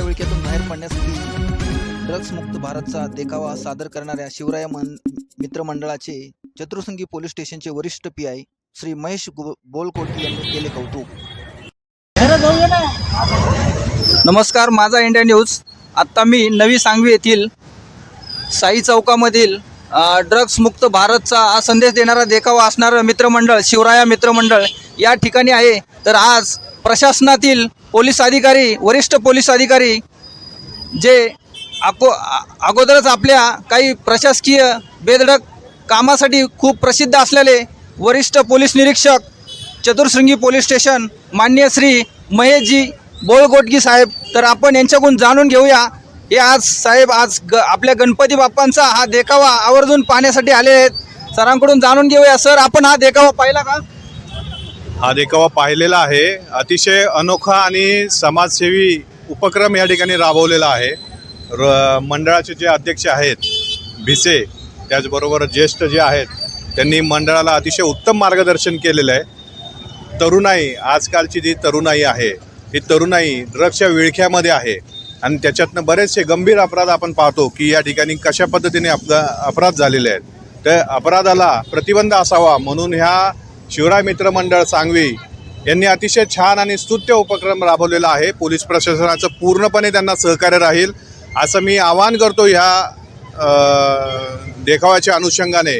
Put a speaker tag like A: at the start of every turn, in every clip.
A: नशा विळख्यातून बाहेर पडण्यासाठी ड्रग्जमुक्त भारतचा देखावा सादर करणाऱ्या शिवराय मन मित्रमंडळाचे चतुर्संगी पोलीस स्टेशनचे वरिष्ठ पी आय श्री महेश बोलकोटी यांनी केले कौतुक. नमस्कार माझा इंडिया न्यूज. आत्ता मी नवी सांगवी येथील साई चौकामधील ड्रग्स मुक्त भारतचा हा संदेश देणारा देखावा असणारं मित्रमंडळ शिवराया मित्रमंडळ या ठिकाणी आहे. तर आज प्रशासनातील पोलीस अधिकारी वरिष्ठ पोलीस अधिकारी जे अको अगोदरच आपल्या काही प्रशासकीय बेधडक कामासाठी खूप प्रसिद्ध असलेले वरिष्ठ पोलीस निरीक्षक चतुर्शृंगी पोलीस स्टेशन मान्य श्री महेशजी बोळगोटगी साहेब तर आपण यांच्याकडून जाणून घेऊया हे आज साहेब आज ग आपल्या गणपती बाप्पांचा हा देखावा आवर्जून पाहण्यासाठी आले आहेत. सरांकडून जाणून घेऊया. सर आपण हा देखावा पाहिला का?
B: हा देखावा पाहिलेला आहे. अतिशय अनोखा आणि समाजसेवी उपक्रम या ठिकाणी राबवलेला आहे. र मंडळाचे जे अध्यक्ष आहेत भिसे त्याचबरोबर ज्येष्ठ जे आहेत त्यांनी मंडळाला अतिशय उत्तम मार्गदर्शन केलेलं आहे. तरुणाई आजकालची जी तरुणाई आहे ही तरुणाई ड्रग्सच्या विळख्यामध्ये आहे आणि त्याच्यातनं बरेचसे गंभीर अपराध आपण पाहतो की या ठिकाणी कशा पद्धतीने अपरा अपराध झालेले आहेत. त्या अपराधाला प्रतिबंध असावा म्हणून ह्या शिवराय मित्र मंडळ सांगवी यांनी अतिशय छान आणि स्तुत्य उपक्रम राबवलेला आहे. पोलीस प्रशासनाचं पूर्णपणे त्यांना सहकार्य राहील असं मी आवाहन करतो ह्या देखाव्याच्या अनुषंगाने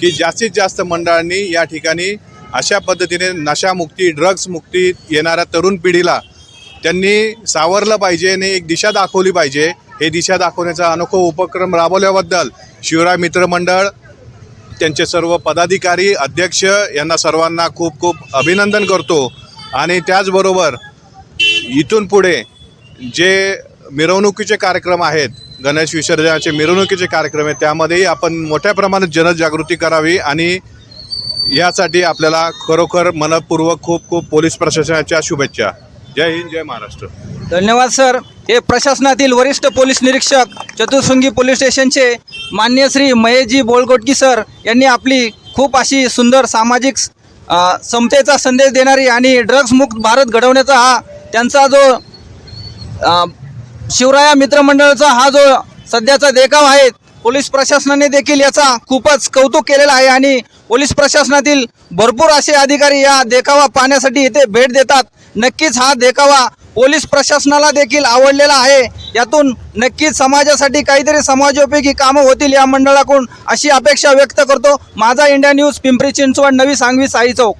B: की जास्तीत जास्त मंडळांनी या ठिकाणी अशा पद्धतीने नशामुक्ती ड्रग्स मुक्ती येणाऱ्या तरुण पिढीला त्यांनी सावरलं पाहिजे आणि एक दिशा दाखवली पाहिजे. हे दिशा दाखवण्याचा अनोखा उपक्रम राबवल्याबद्दल शिवराय मित्र मंडळ त्यांचे सर्व पदाधिकारी अध्यक्ष यांना सर्वांना खूप खूप अभिनंदन करतो. आणि त्याचबरोबर इथून पुढे जे मिरवणुकीचे कार्यक्रम आहेत गणेश विसर्जनाचे मिरवणुकीचे कार्यक्रम आहेत त्यामध्येही आपण मोठ्या प्रमाणात जनजागृती करावी आणि यासाठी आपल्याला खरोखर मनपूर्वक खूप खूप पोलीस प्रशासनाच्या शुभेच्छा. जय हिंद जय महाराष्ट्र.
A: धन्यवाद सर. हे प्रशासनातील वरिष्ठ पोलीस निरीक्षक चतुर्शृंगी पोलीस स्टेशनचे मान्य श्री महेशजी बोळगोटकी सर यांनी आपली खूप अशी सुंदर सामाजिक समतेचा संदेश देणारी आणि ड्रग्जमुक्त भारत घडवण्याचा हा त्यांचा जो शिवराया मित्रमंडळाचा हा जो सध्याचा देखाव आहे पोलीस प्रशासनाने देखील याचा खूपच कौतुक केलेलं आहे आणि पोलीस प्रशासनातील भरपूर असे अधिकारी या देखावा पाहण्यासाठी इथे भेट देतात. नक्कीच हा देखावा पोलीस प्रशासनाला देखील आवडलेला आहे. यातून नक्कीच समाजासाठी काहीतरी समाजोपयोगी कामं होतील या मंडळाकडून अशी अपेक्षा व्यक्त करतो. माझा इंडिया न्यूज पिंपरी चिंचवड नवी सांगवी साई चौक.